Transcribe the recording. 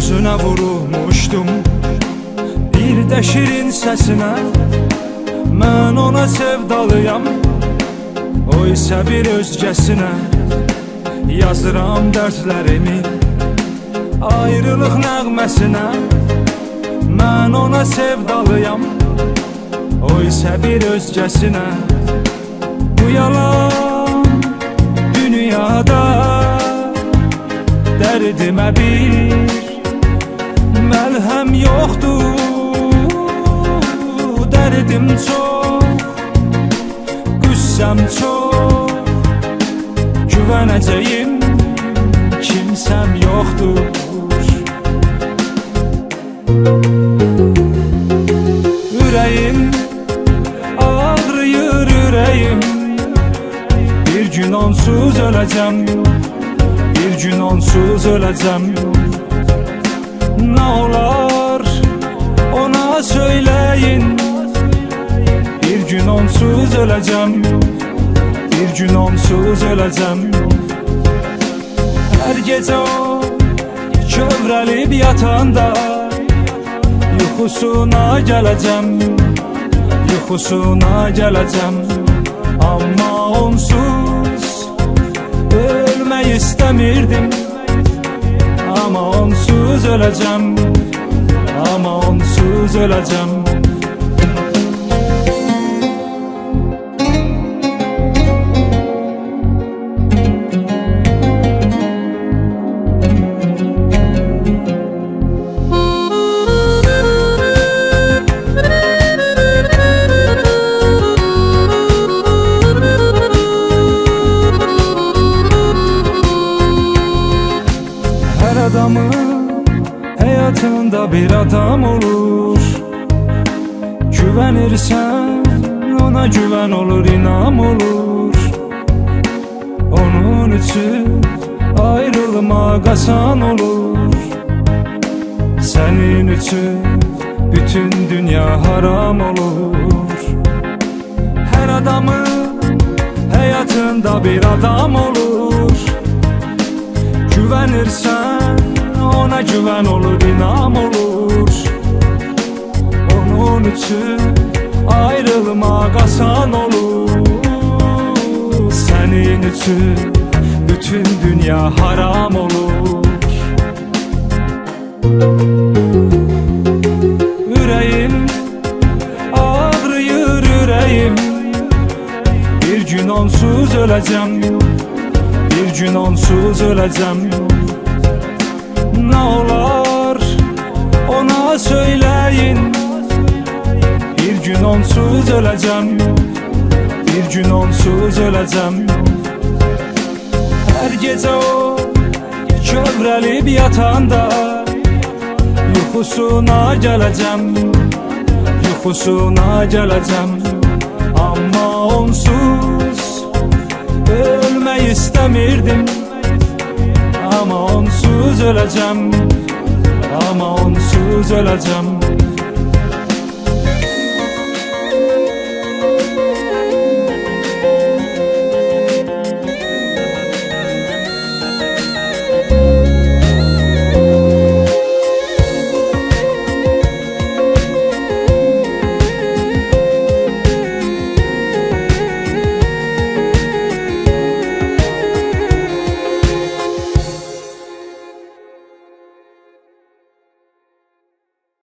Gözüne vurulmuşdum Bir də şirin səsinə Mən ona sevdalıyam O isə bir özgəsinə Yazıram dərdlərimi Ayrılıq nəğməsinə Mən ona sevdalıyam O isə bir özgəsinə Bu yalan dünyada Dərdimə bir Məlhəm yoxdur Dərdim çox Qüssəm çox Güvənəcəyim Kimsəm yoxdur Ürəyim Ağrıyır ürəyim Bir gün onsuz öləcəm Bir gün onsuz öləcəm Nə olar ona söyləyin Bir gün onsuz öləcəm Bir gün onsuz öləcəm Hər gecə o kövrəlib yatanda Yuxusuna gələcəm Yuxusuna gələcəm Amma onsuz Ölmək istəmirdim Amma onsuz öləcəm Amma onsuz öləcəm Her adamın hayatında bir adam olur. Güvenirsen ona güven olur inam olur. Onun için ayrılmak asan olur. Senin için bütün dünya haram olur. Her adamın hayatında bir adam olur. Güvenirsen ona güven olur inam olur. Onun için ayrılmak asan olur. Senin için bütün dünya haram olur. Yüreğim ağrıyır yüreğim. Bir gün onsuz öleceğim. Bir gün onsuz öleceğim Ne olar ona söyleyin Bir gün onsuz öleceğim. Bir gün onsuz öleceğim. Her gece o kövrəlib yatanda Yuxusuna gələcəm Yuxusuna gələcəm Amma onsuz Ölmək istəmirdim Öləcəm Amma onsuz öləcəm